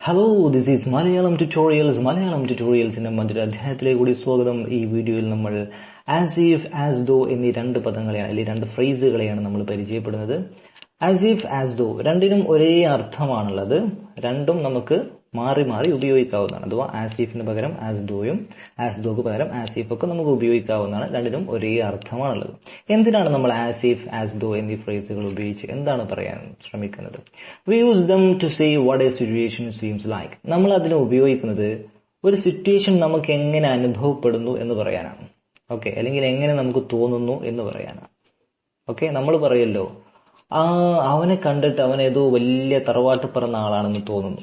Hello this is Malayalam tutorials Malayalam ട്യൂട്ടോറിയൽസിന്റെ മറ്റൊരു അധ്യായത്തിലേക്ക് കൂടി സ്വാഗതം. ഈ വീഡിയോയിൽ നമ്മൾ ആസ് ഇഫ് ആസ് ദോ എന്നീ രണ്ട് പദങ്ങളെയാണ് അല്ലെങ്കിൽ രണ്ട് ഫ്രേസുകളെയാണ് നമ്മൾ പരിചയപ്പെടുന്നത്. ആസ് ഇഫ് ആസ് ദോ രണ്ടിനും ഒരേ അർത്ഥമാണുള്ളത്. രണ്ടും നമുക്ക് മാറി മാറി ഉപയോഗിക്കാവുന്നതാണ്. അഥവാ ആസ് പകരം ആസ് ദോയും ആസ് ദോക്ക് പകരം ആസ് ഒക്കെ നമുക്ക് ഉപയോഗിക്കാവുന്നതാണ്. രണ്ടിനും ഒരേ അർത്ഥമാണുള്ളത്. എന്തിനാണ് നമ്മൾ ആസ് ഇഫ് ആസ് ദോ എന്നീ ഫ്രേസുകൾ ഉപയോഗിച്ച് എന്താണ് പറയാൻ ശ്രമിക്കുന്നത്? We use them to say what a situation seems like നമ്മൾ അതിനെ ഉപയോഗിക്കുന്നത് ഒരു സിറ്റുവേഷൻ നമുക്ക് എങ്ങനെ അനുഭവപ്പെടുന്നു എന്ന് പറയാനാണ്. ഓക്കെ അല്ലെങ്കിൽ എങ്ങനെ നമുക്ക് തോന്നുന്നു എന്ന് പറയാനാണ്. ഓക്കെ നമ്മൾ പറയല്ലോ ആ അവനെ കണ്ടിട്ട് അവൻ ഏതോ വലിയ തറവാട്ട് പറഞ്ഞ ആളാണെന്ന് തോന്നുന്നു.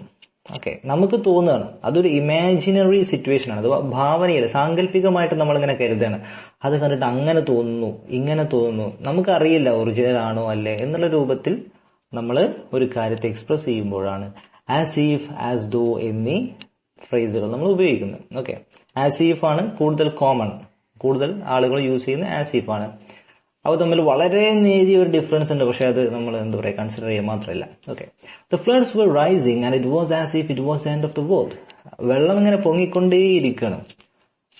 ഓക്കെ നമുക്ക് തോന്നുകയാണ് അതൊരു ഇമാജിനറി സിറ്റുവേഷൻ ആണ്. അഥവാ ഭാവനയല്ല സാങ്കല്പികമായിട്ട് നമ്മളിങ്ങനെ കരുതാണ് അത് കണ്ടിട്ട് അങ്ങനെ തോന്നുന്നു ഇങ്ങനെ തോന്നുന്നു. നമുക്കറിയില്ല ഒറിജിനൽ ആണോ അല്ലേ എന്നുള്ള രൂപത്തിൽ നമ്മൾ ഒരു കാര്യത്തെ എക്സ്പ്രസ് ചെയ്യുമ്പോഴാണ്. ആസ് ഈഫ് ആസ് ദോ എന്നീ ഫ്രേസുകൾ നമ്മൾ ഉപയോഗിക്കുന്നത്. ഓക്കെ ആസ് ഈഫ് ആണ് കൂടുതൽ കോമൺ കൂടുതൽ ആളുകൾ യൂസ് ചെയ്യുന്ന ആസ് ഈഫ് ആണ്. അവ തമ്മിൽ വളരെ നേരിയ ഒരു ഡിഫറൻസ് ഉണ്ട്. പക്ഷെ അത് നമ്മൾ എന്താ പറയുക കൺസിഡർ ചെയ്യാൻ മാത്രമല്ല. Okay the floods were rising and it was as if it was end of the world വെള്ളം ഇങ്ങനെ പൊങ്ങിക്കൊണ്ടേയിരിക്കണം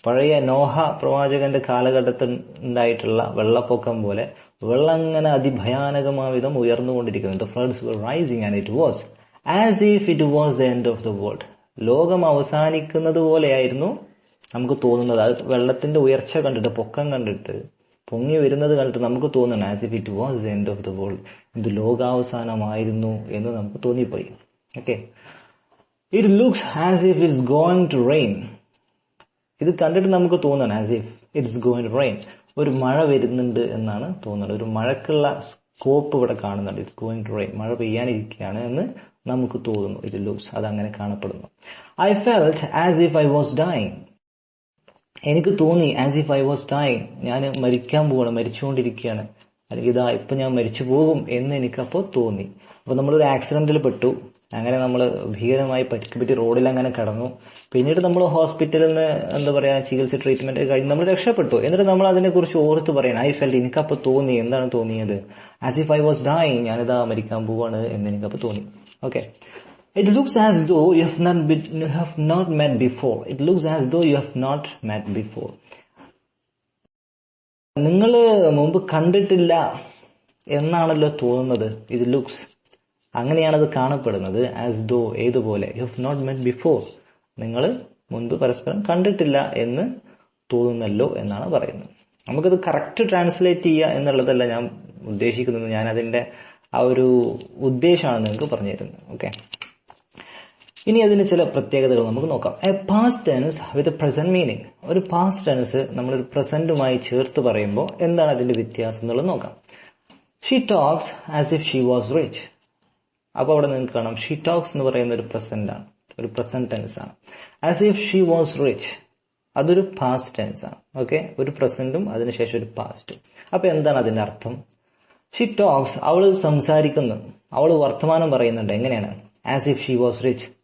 പഴയ നോഹ പ്രവാചകന്റെ കാലഘട്ടത്തിൽ ഉണ്ടായിട്ടുള്ള വെള്ളപ്പൊക്കം പോലെ വെള്ളം ഇങ്ങനെ അതിഭയാനകമായ വിധം ഉയർന്നുകൊണ്ടിരിക്കുന്നു. The floods were rising and it was as if it was end of the world ലോകം അവസാനിക്കുന്നത് പോലെയായിരുന്നു നമുക്ക് തോന്നുന്നത്. അത് വെള്ളത്തിന്റെ ഉയർച്ച കണ്ടിട്ട് പൊക്കം കണ്ടിട്ട് പൊങ്ങി വരുന്നത് കണ്ടിട്ട് നമുക്ക് തോന്നണം as if it was the end of the world ഇത് ലോകാവസാനമായിരുന്നു എന്ന് നമുക്ക് തോന്നിപ്പോയി. Okay it looks as if it's going to rain ഇത് കണ്ടിട്ട് നമുക്ക് തോന്നണം as if it's going to rain ഒരു മഴ വരുന്നുണ്ട് എന്നാണ് തോന്നുന്നത് ഒരു മഴക്കുള്ള സ്കോപ്പ് ഇവിടെ കാണുന്നുണ്ട്. ഇറ്റ്സ് ഗോയിങ് ടു റെയിൻ മഴ പെയ്യാനിരിക്കുകയാണ് എന്ന് നമുക്ക് തോന്നുന്നു. ഇറ്റ് ലുക്സ് അത് അങ്ങനെ കാണപ്പെടുന്നു. I felt as if I was dying എനിക്ക് തോന്നി as if I was time ഞാൻ മരിക്കാൻ പോവാണ് മരിച്ചുകൊണ്ടിരിക്കുകയാണ്. അല്ലെങ്കിൽ ഇതാ ഇപ്പൊ ഞാൻ മരിച്ചു പോകും എന്ന് എനിക്കപ്പോൾ തോന്നി. അപ്പൊ നമ്മളൊരു ആക്സിഡന്റിൽ പെട്ടു. അങ്ങനെ നമ്മൾ ഭീകരമായി പറ്റി പറ്റി റോഡിൽ അങ്ങനെ കടന്നു. പിന്നീട് നമ്മൾ ഹോസ്പിറ്റലിൽ നിന്ന് എന്താ പറയാ ചികിത്സ ട്രീറ്റ്മെന്റ് കഴിഞ്ഞ് നമ്മൾ രക്ഷപ്പെട്ടു. എന്നിട്ട് നമ്മൾ അതിനെ കുറിച്ച് ഓർത്ത് പറയണം. ഐ ഫെൽറ്റ് എനിക്കപ്പോൾ തോന്നി. എന്താണ് തോന്നിയത്? As if I was die ഞാനിതാ മരിക്കാൻ പോവാണ് എന്ന് എനിക്കപ്പോൾ തോന്നി. Okay It looks as though you have not been, you have not met before. It looks as though you have not met before. നിങ്ങൾ മുമ്പ് കണ്ടിട്ടില്ല എന്നാണല്ലോ തോന്നുന്നത്. ഇത് ലുക്സ് അങ്ങനെയാണ് അത് കാണപ്പെടുന്നത്. ആസ് ദോ ഏതുപോലെ. You have not met before നിങ്ങൾ മുൻപ് പരസ്പരം കണ്ടിട്ടില്ല എന്ന് തോന്നുന്നല്ലോ എന്നാണ് പറയുന്നത്. നമുക്കത് കറക്റ്റ് ട്രാൻസ്ലേറ്റ് ചെയ്യുക എന്നുള്ളതല്ല ഞാൻ ഉദ്ദേശിക്കുന്നത്. ഞാൻ അതിന്റെ ആ ഒരു ഉദ്ദേശമാണ് നിങ്ങൾക്ക് പറഞ്ഞു തരുന്നത് ഓക്കെ ഇനി അതിന് ചില പ്രത്യേകതകൾ നമുക്ക് നോക്കാം. A past tense with present meaning ഒരു പാസ്റ്റ് ടെൻസ് നമ്മൾ നമ്മളൊരു പ്രസന്റുമായി ചേർത്ത് പറയുമ്പോൾ എന്താണ് അതിന്റെ വ്യത്യാസം എന്നുള്ളത് നോക്കാം. She talks as if she was rich അപ്പൊ അവിടെ നിങ്ങൾക്ക് കാണാം. ഷീ ടോക്സ് എന്ന് പറയുന്ന ഒരു പ്രസന്റ് ആണ്. ഒരു പ്രസന്റ് ടെൻസ് ആണ്. As if she was rich അതൊരു പാസ്റ്റ് ടെൻസ് ആണ്. ഓക്കെ ഒരു പ്രസന്റും അതിനുശേഷം ഒരു പാസ്റ്റും അപ്പൊ എന്താണ് അതിന്റെ അർത്ഥം? ഷീ ടോക്സ് അവൾ സംസാരിക്കുന്നു. അവൾ വർത്തമാനം പറയുന്നുണ്ട്. എങ്ങനെയാണ്? As if she was rich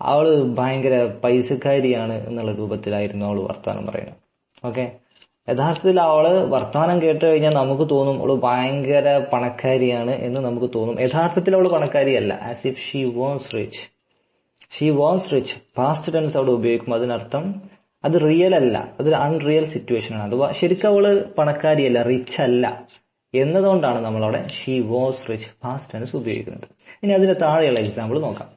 അവൾ ഭയങ്കര പൈസക്കാരിയാണ് എന്നുള്ള രൂപത്തിലായിരുന്നു അവൾ വർത്തമാനം പറയുന്നത്. ഓക്കെ? യഥാർത്ഥത്തിൽ അവൾ വർത്തമാനം കേട്ട് കഴിഞ്ഞാൽ നമുക്ക് തോന്നും അവൾ ഭയങ്കര പണക്കാരിയാണ് എന്ന് നമുക്ക് തോന്നും. യഥാർത്ഥത്തിൽ അവൾ പണക്കാരിയല്ല. As if she was rich she was rich past tense അവിടെ ഉപയോഗിക്കും അതിനർത്ഥം അത് റിയൽ അല്ല. അതൊരു അൺറിയൽ സിറ്റുവേഷൻ ആണ്. അഥവാ ശരിക്കും അവൾ പണക്കാരിയല്ല റിച്ച് അല്ല എന്നതുകൊണ്ടാണ് നമ്മളവിടെ she was rich past tense ഉപയോഗിക്കുന്നത്. ഇനി അതിന് താഴെയുള്ള എക്സാമ്പിൾ നോക്കാം.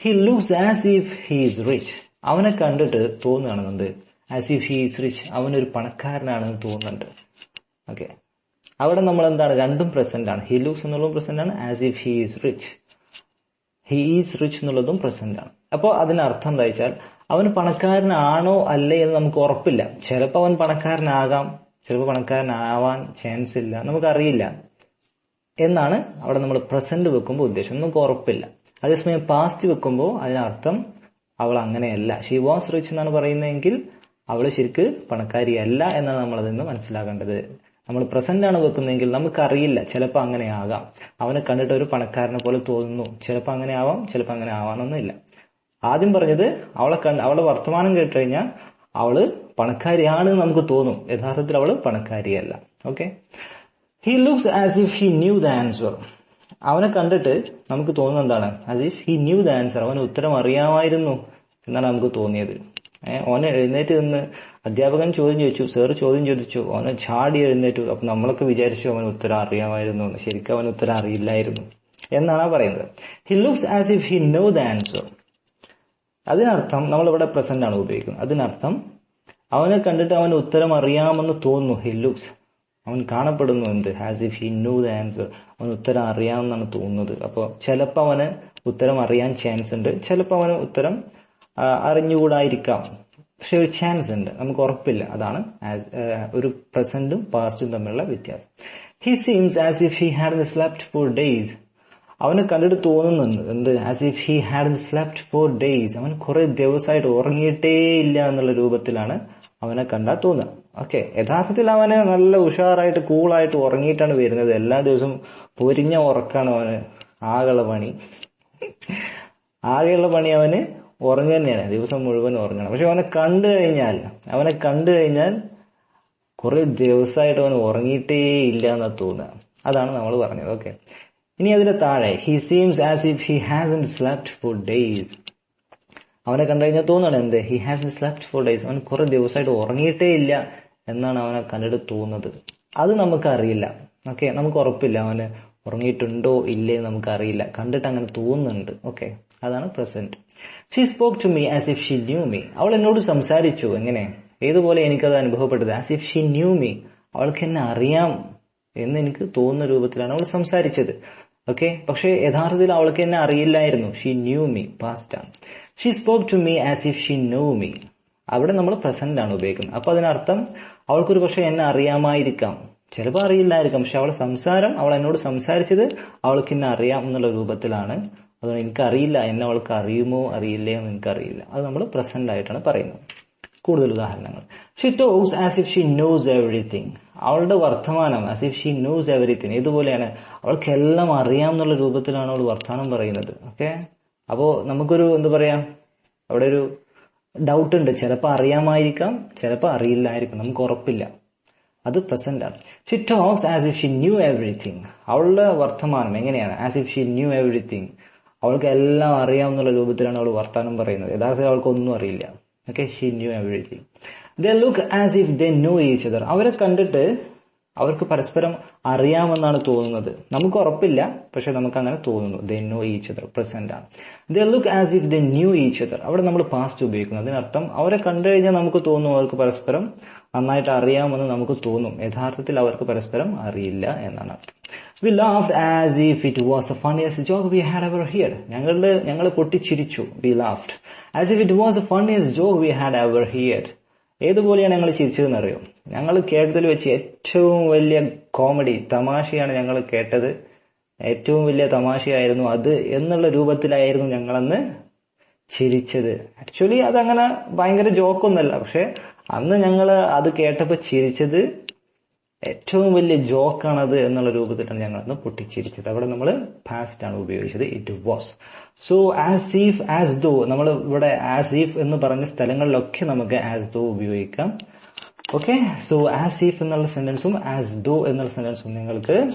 He looks as if he is rich അവനെ കണ്ടിട്ട് തോന്നുകയാണെന്നുണ്ട് as if he is rich അവനൊരു പണക്കാരനാണെന്ന് തോന്നുന്നുണ്ട്. ഓക്കെ അവിടെ നമ്മൾ എന്താണ്? രണ്ടും പ്രസന്റ് ആണ്. ഹി ലുക്സ് എന്നുള്ളതും പ്രസന്റ് ആണ്. As if he is rich he is rich എന്നുള്ളതും പ്രസന്റ് ആണ്. അപ്പോൾ അതിനർത്ഥം എന്താ വെച്ചാൽ അവൻ പണക്കാരനാണോ അല്ലേ എന്ന് നമുക്ക് ഉറപ്പില്ല. ചിലപ്പോൾ അവൻ പണക്കാരനാകാം. ചിലപ്പോൾ പണക്കാരനാവാൻ ചാൻസ് ഇല്ല. നമുക്കറിയില്ല. എന്നാണ് അവിടെ നമ്മൾ പ്രസന്റ് വെക്കുമ്പോൾ ഉദ്ദേശം. നമുക്ക് ഉറപ്പില്ല. അതേസമയം പാസ്റ്റ് വെക്കുമ്പോൾ അതിനർത്ഥം അവൾ അങ്ങനെയല്ല. ഷി വാസ് റിച്ച് എന്നാണ് പറയുന്നതെങ്കിൽ അവൾ ശരിക്ക് പണക്കാരിയല്ല എന്നാണ് നമ്മൾ നിന്ന് മനസ്സിലാക്കേണ്ടത്. നമ്മൾ പ്രസന്റ് ആണ് വെക്കുന്നതെങ്കിൽ നമുക്കറിയില്ല. ചിലപ്പോൾ അങ്ങനെ ആകാം അവനെ കണ്ടിട്ട് ഒരു പണക്കാരനെ പോലെ തോന്നുന്നു. ചിലപ്പോൾ അങ്ങനെ ആവാം ചിലപ്പോൾ അങ്ങനെ ആവാനൊന്നുമില്ല. ആദ്യം പറഞ്ഞത് അവളെ കണ്ട് അവളെ വർത്തമാനം കേട്ട് കഴിഞ്ഞാൽ അവൾ പണക്കാരിയാണ് നമുക്ക് തോന്നും. യഥാർത്ഥത്തിൽ അവൾ പണക്കാരിയല്ല. Okay he looks as if he knew the answer അവനെ കണ്ടിട്ട് നമുക്ക് തോന്നുന്നത് എന്താണ്? അത് if he knew the answer അവന് ഉത്തരം അറിയാമായിരുന്നു എന്നാണ് നമുക്ക് തോന്നിയത്. ഓനെ എഴുന്നേറ്റ് നിന്ന് അധ്യാപകൻ ചോദ്യം ചോദിച്ചു. സർ ചോദ്യം ചോദിച്ചു. ഓനെ ചാടി എഴുന്നേറ്റു. അപ്പൊ നമ്മളൊക്കെ വിചാരിച്ചു അവൻ ഉത്തരം അറിയാമായിരുന്നു. ശരിക്കും അവൻ ഉത്തരം അറിയില്ലായിരുന്നു. എന്നാണ് പറയുന്നത്. He looks as if he know the answer അതിനർത്ഥം നമ്മൾ ഇവിടെ പ്രസന്റ് ആണ് ഉപയോഗിക്കുന്നത്. അതിനർത്ഥം അവനെ കണ്ടിട്ട് അവന് ഉത്തരം അറിയാമെന്ന് തോന്നുന്നു. ഹി ലുക്സ് അവൻ കാണപ്പെടുന്നു എന്ത്? As if he know the answer അവൻ ഉത്തരം അറിയാമെന്നാണ് തോന്നുന്നത്. അപ്പോൾ ചിലപ്പോൾ അവന് ഉത്തരം അറിയാൻ ചാൻസ് ഉണ്ട്. ചിലപ്പോൾ അവന് ഉത്തരം അറിഞ്ഞുകൂടായിരിക്കാം. പക്ഷെ ഒരു ചാൻസ് ഉണ്ട്. നമുക്ക് ഉറപ്പില്ല. അതാണ് ഒരു പ്രസന്റും പാസ്റ്റും തമ്മിലുള്ള വ്യത്യാസം. He seems as if he had slept for days അവന് കണ്ടിട്ട് തോന്നുന്നുണ്ട്. എന്ത്? As if he had slept for days അവൻ കുറെ ദിവസമായിട്ട് ഉറങ്ങിയിട്ടേ ഇല്ല എന്നുള്ള രൂപത്തിലാണ് അവനെ കണ്ടാൽ തോന്നുക. ഓക്കെ യഥാർത്ഥത്തിൽ അവന് നല്ല ഉഷാറായിട്ട് കൂളായിട്ട് ഉറങ്ങിയിട്ടാണ് വരുന്നത്. എല്ലാ ദിവസവും പൊരിഞ്ഞ ഉറക്കാണ് അവന് ആകെയുള്ള പണി. ആകെയുള്ള പണി അവന് ഉറങ്ങുക തന്നെയാണ്. ദിവസം മുഴുവൻ ഉറങ്ങണം. പക്ഷെ അവനെ കണ്ടു കഴിഞ്ഞാൽ അവനെ കണ്ടു കഴിഞ്ഞാൽ കുറെ ദിവസമായിട്ട് അവൻ ഉറങ്ങിയിട്ടേ ഇല്ല എന്നാ തോന്നുക. അതാണ് നമ്മൾ പറഞ്ഞത്. ഓക്കെ ഇനി അതിന്റെ താഴെ he seems as if he has slept for days അവനെ കണ്ടു കഴിഞ്ഞാൽ തോന്നുകയാണ് എന്ത്? He has slept for days അവൻ കുറെ ദിവസമായിട്ട് ഉറങ്ങിയിട്ടേ ഇല്ല. എന്നാണ് അവനെ കണ്ടിട്ട് തോന്നുന്നത്. അത് നമുക്കറിയില്ല. ഓക്കെ? നമുക്ക് ഉറപ്പില്ല. അവന് ഉറങ്ങിയിട്ടുണ്ടോ ഇല്ലേ എന്ന് നമുക്ക് അറിയില്ല കണ്ടിട്ട് അങ്ങനെ തോന്നുന്നുണ്ട്. ഓക്കെ? അതാണ് present she spoke to me as if she knew me അവൾ എന്നോട് സംസാരിച്ചു. എങ്ങനെ? ഏതുപോലെ എനിക്കത് അനുഭവപ്പെട്ടത്? As if she knew me അവൾക്ക് എന്നെ അറിയാം എന്ന് എനിക്ക് തോന്നുന്ന രൂപത്തിലാണ് അവൾ സംസാരിച്ചത്. ഓക്കെ? പക്ഷേ യഥാർത്ഥത്തിൽ അവൾക്ക് എന്നെ അറിയില്ലായിരുന്നു. ഷീ ന്യൂ മീ പാസ്റ്റ് ആണ്. She spoke to me as if she know me അവിടെ നമ്മൾ പ്രസന്റ് ആണ് ഉപയോഗിക്കുന്നത്. അപ്പൊ അതിനർത്ഥം അവൾക്കൊരു പക്ഷെ എന്നെ അറിയാമായിരിക്കാം. ചിലപ്പോൾ അറിയില്ലായിരിക്കാം. പക്ഷെ അവളെ സംസാരം അവൾ എന്നോട് സംസാരിച്ചത് അവൾക്ക് എന്നെ അറിയാം എന്നുള്ള രൂപത്തിലാണ്. അതുകൊണ്ട് എനിക്കറിയില്ല. എന്നെ അവൾക്ക് അറിയുമോ അറിയില്ലേ എന്ന് എനിക്കറിയില്ല. അത് നമ്മൾ പ്രസന്റ് ആയിട്ടാണ് പറയുന്നത്. കൂടുതൽ ഉദാഹരണങ്ങൾ. She talks as if she knows everything അവളുടെ വർത്തമാനം as if she knows everything ഇതുപോലെയാണ്. അവൾക്ക് എല്ലാം അറിയാം എന്നുള്ള രൂപത്തിലാണ് അവൾ വർത്തമാനം പറയുന്നത്. ഓക്കെ അപ്പോൾ നമുക്കൊരു എന്താ പറയാ? അവിടെ ഒരു ഡൗട്ട് ഉണ്ട്. ചിലപ്പോൾ അറിയാമായിരിക്കാം ചിലപ്പോൾ അറിയില്ലായിരിക്കും. നമുക്ക് ഉറപ്പില്ല. അത് പ്രസന്റ് ആണ്. She talks as if she knew everything അവളുടെ വർത്തമാനം എങ്ങനെയാണ്? As if she knew everything അവൾക്ക് എല്ലാം അറിയാം എന്നുള്ള രൂപത്തിലാണ് അവൾ വർത്തമാനം പറയുന്നത്. യഥാർത്ഥത്തിൽ അവൾക്ക് ഒന്നും അറിയില്ല. Okay she knew everything they look as if they know each other അവരെ കണ്ടിട്ട് അവർക്ക് പരസ്പരം അറിയാമെന്നാണ് തോന്നുന്നത്. നമുക്ക് ഉറപ്പില്ല പക്ഷെ നമുക്ക് അങ്ങനെ തോന്നുന്നു. They know each other present ആണ്. They look as if they knew each other അവിടെ നമ്മൾ പാസ്റ്റ് ഉപയോഗിക്കുന്നു. അതിനർത്ഥം അവരെ കണ്ടു കഴിഞ്ഞാൽ നമുക്ക് തോന്നും അവർക്ക് പരസ്പരം നന്നായിട്ട് അറിയാമെന്ന് നമുക്ക് തോന്നും. യഥാർത്ഥത്തിൽ അവർക്ക് പരസ്പരം അറിയില്ല എന്നാണ് we laughed as if it was the funniest joke we had ever hear ഞങ്ങളുടെ ഞങ്ങൾ പൊട്ടിച്ചിരിച്ചു. We laughed as if it was the funniest joke we had ever hear ഏതുപോലെയാണ് ഞങ്ങൾ ചിരിച്ചതെന്ന് അറിയോ ഞങ്ങൾ കേട്ടതിൽ വെച്ച് ഏറ്റവും വലിയ കോമഡി തമാശയാണ് ഞങ്ങൾ കേട്ടത്. ഏറ്റവും വലിയ തമാശയായിരുന്നു അത് എന്നുള്ള രൂപത്തിലായിരുന്നു ഞങ്ങളന്ന് ചിരിച്ചത്. ആക്ച്വലി അതങ്ങനെ ഭയങ്കര ജോക്കൊന്നല്ല പക്ഷെ അന്ന് ഞങ്ങൾ അത് കേട്ടപ്പോൾ ചിരിച്ചത് ഏറ്റവും വലിയ ജോക്കാണത് എന്നുള്ള രൂപത്തിലാണ് ഞങ്ങൾ അന്ന് പൊട്ടിച്ചിരിച്ചത്. അവിടെ നമ്മൾ പാസ്റ്റ് ആണ് ഉപയോഗിച്ചത്. It was so as if as though നമ്മൾ ഇവിടെ ആസ് ഈഫ് എന്ന് പറഞ്ഞ സ്ഥലങ്ങളിലൊക്കെ നമുക്ക് ആസ് ദോ ഉപയോഗിക്കാം. ഓക്കെ സോ ആസ് ഇഫ് എന്നുള്ള സെന്റൻസും ആസ് ഡോ എന്നുള്ള സെന്റൻസും നിങ്ങൾക്ക്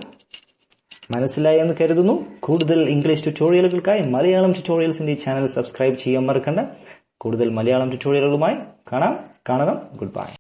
മനസ്സിലായി എന്ന് കരുതുന്നു. കൂടുതൽ ഇംഗ്ലീഷ് ട്യൂട്ടോറിയലുകൾക്കായി മലയാളം ട്യൂട്ടോറിയൽസിന്റെ ചാനൽ സബ്സ്ക്രൈബ് ചെയ്യാൻ മറക്കണ്ട. കൂടുതൽ മലയാളം ട്യൂട്ടോറിയലുകളുമായി കാണാം. കാണണം. Good bye